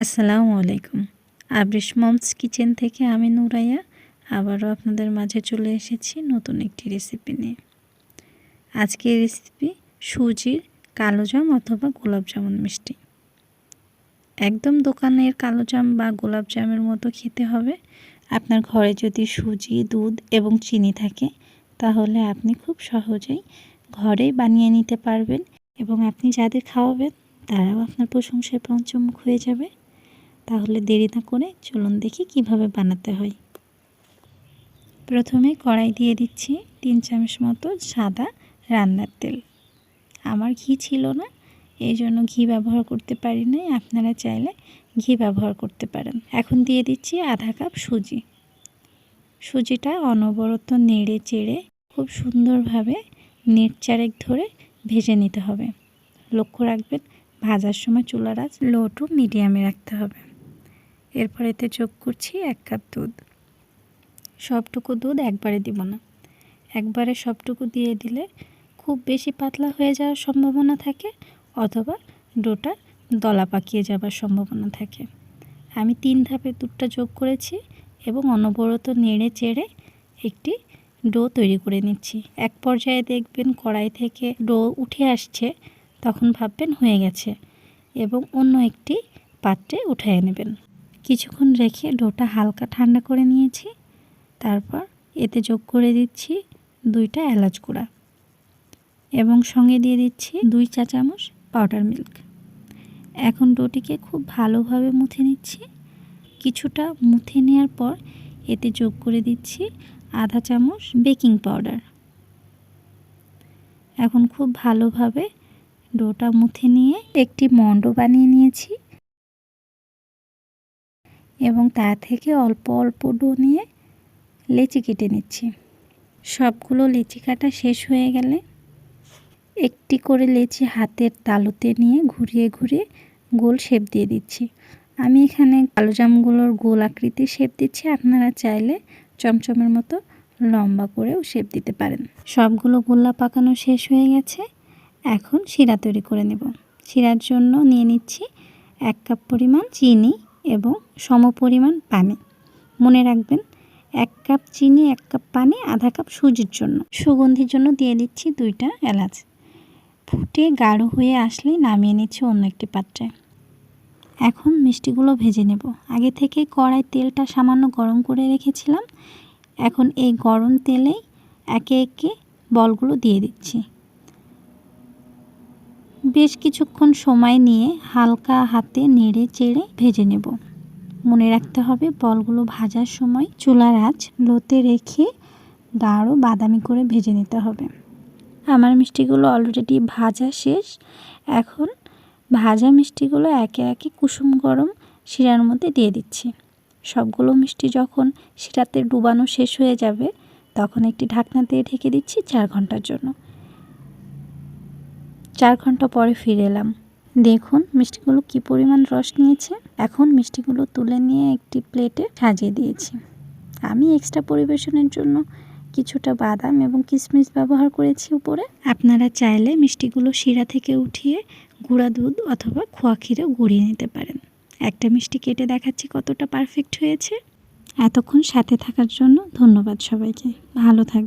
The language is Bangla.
আসসালামু আলাইকুম। আবরিশ মমস কিচেন থেকে আমি নুরাইয়া, আবারও আপনাদের মাঝে চলে এসেছি নতুন একটি রেসিপি নিয়ে। আজকের রেসিপি সুজির কালোজাম অথবা গোলাপ জামুন মিষ্টি। একদম দোকানের কালোজাম বা গোলাপ জামের মতো খেতে হবে। আপনার ঘরে যদি সুজি, দুধ এবং চিনি থাকে, তাহলে আপনি খুব সহজেই ঘরেই বানিয়ে নিতে পারবেন এবং আপনি যাদের খাওয়াবেন, তারাও আপনার প্রশংসায় পঞ্চমুখ হয়ে যাবে। তাহলে দেরি না করে চলুন দেখি কীভাবে বানাতে হয়। প্রথমে কড়াই দিয়ে দিচ্ছি তিন চামচ মতো সাদা রান্নার তেল। আমার ঘি ছিল না, এই জন্য ঘি ব্যবহার করতে পারি নাই। আপনারা চাইলে ঘি ব্যবহার করতে পারেন। এখন দিয়ে দিচ্ছি আধা কাপ সুজি। সুজিটা অনবরত নেড়ে চেড়ে খুব সুন্দরভাবে নেড় চারেক ধরে ভেজে নিতে হবে। লক্ষ্য রাখবেন, ভাজার সময় চুলার আঁচ লো টু মিডিয়ামে রাখতে হবে। এরপর এতে যোগ করছি এক কাপ দুধ। সবটুকু দুধ একবারে দিব না। একবারে সবটুকু দিয়ে দিলে খুব বেশি পাতলা হয়ে যাওয়ার সম্ভাবনা থাকে অথবা ডোটা দলা পাকিয়ে যাবার সম্ভাবনা থাকে। আমি তিন ধাপে দুধটা যোগ করেছি এবং অনবরত নেড়ে চেড়ে একটি ডো তৈরি করে নিচ্ছি। এক পর্যায়ে দেখবেন কড়াই থেকে ডো উঠে আসছে, তখন ভাববেন হয়ে গেছে এবং অন্য একটি পাত্রে উঠিয়ে নেবেন। কিছুক্ষণ রেখে ডোটা হালকা ঠান্ডা করে নিয়েছি। তারপর এতে যোগ করে দিচ্ছি দুইটা এলাচ গুঁড়া এবং সঙ্গে দিয়ে দিচ্ছি দুই চা চামচ পাউডার মিল্ক এখন ডোটিকে খুব ভালোভাবে মুথে নিচ্ছি। কিছুটা মুথে নেওয়ার পর এতে যোগ করে দিচ্ছি আধা চামচ বেকিং পাউডার এখন খুব ভালোভাবে ডোটা মুথে নিয়ে একটি মন্ড বানিয়ে নিয়েছি। এবং তা থেকে অল্প অল্প ডো নিয়ে লেচি কেটে নিচ্ছি। সবগুলো লেচি কাটা শেষ হয়ে গেলে একটি করে লেচি হাতের তালুতে নিয়ে ঘুরিয়ে ঘুরিয়ে গোল শেপ দিয়ে দিচ্ছি। আমি এখানে কালোজামগুলোর গোল আকৃতির শেপ দিচ্ছি, আপনারা চাইলে চমচমের মতো লম্বা করেও শেপ দিতে পারেন। সবগুলো গোল্লা পাকানো শেষ হয়ে গেছে, এখন শিরা তৈরি করে নেব। শিরার জন্য নিয়ে নিচ্ছি এক কাপ পরিমাণ চিনি এবং সম পরিমাণ পানি। মনে রাখবেন, এক কাপ চিনি, এক কাপ পানি, আধা কাপ সুজির জন্য। সুগন্ধির জন্য দিয়ে দিচ্ছি দুইটা এলাচ। ফুটে গাঢ় হয়ে আসলেই নামিয়ে নিচ্ছি অন্য একটি পাত্রে। এখন মিষ্টিগুলো ভেজে নেব। আগে থেকে কড়াই তেলটা সামান্য গরম করে রেখেছিলাম। এখন এই গরম তেলেই একে একে বলগুলো দিয়ে দিচ্ছি। বেশ কিছুক্ষণ সময় নিয়ে হালকা হাতে নেড়ে চেড়ে ভেজে নেব। মনে রাখতে হবে বলগুলো ভাজার সময় চুলার আঁচ লোতে রেখে গাঢ় বাদামি করে ভেজে নিতে হবে। আমার মিষ্টিগুলো অলরেডি ভাজা শেষ। এখন ভাজা মিষ্টিগুলো একে একে কুসুম গরম শিরার মধ্যে দিয়ে দিচ্ছি। সবগুলো মিষ্টি যখন শিরাতে ডুবানো শেষ হয়ে যাবে, তখন একটি ঢাকনা দিয়ে ঢেকে দিচ্ছি চার ঘণ্টার জন্য। চার ঘণ্টা পরে ফিরে এলাম। দেখুন, মিষ্টিগুলো কি পরিমাণ রস নিয়েছে। এখন মিষ্টিগুলো তুলে নিয়ে একটি প্লেটে সাজিয়ে দিয়েছি। আমি এক্সট্রা পরিবেশনের জন্য কিছুটা বাদাম এবং কিশমিশ ব্যবহার করেছি উপরে। আপনারা চাইলে মিষ্টিগুলো শিরা থেকে উঠিয়ে গুঁড়া দুধ অথবা খোয়া ক্ষীরেও গুঁড়িয়ে নিতে পারেন। একটা মিষ্টি কেটে দেখাচ্ছি কতটা পারফেক্ট হয়েছে। এতক্ষণ সাথে থাকার জন্য ধন্যবাদ সবাইকে। ভালো থাকবে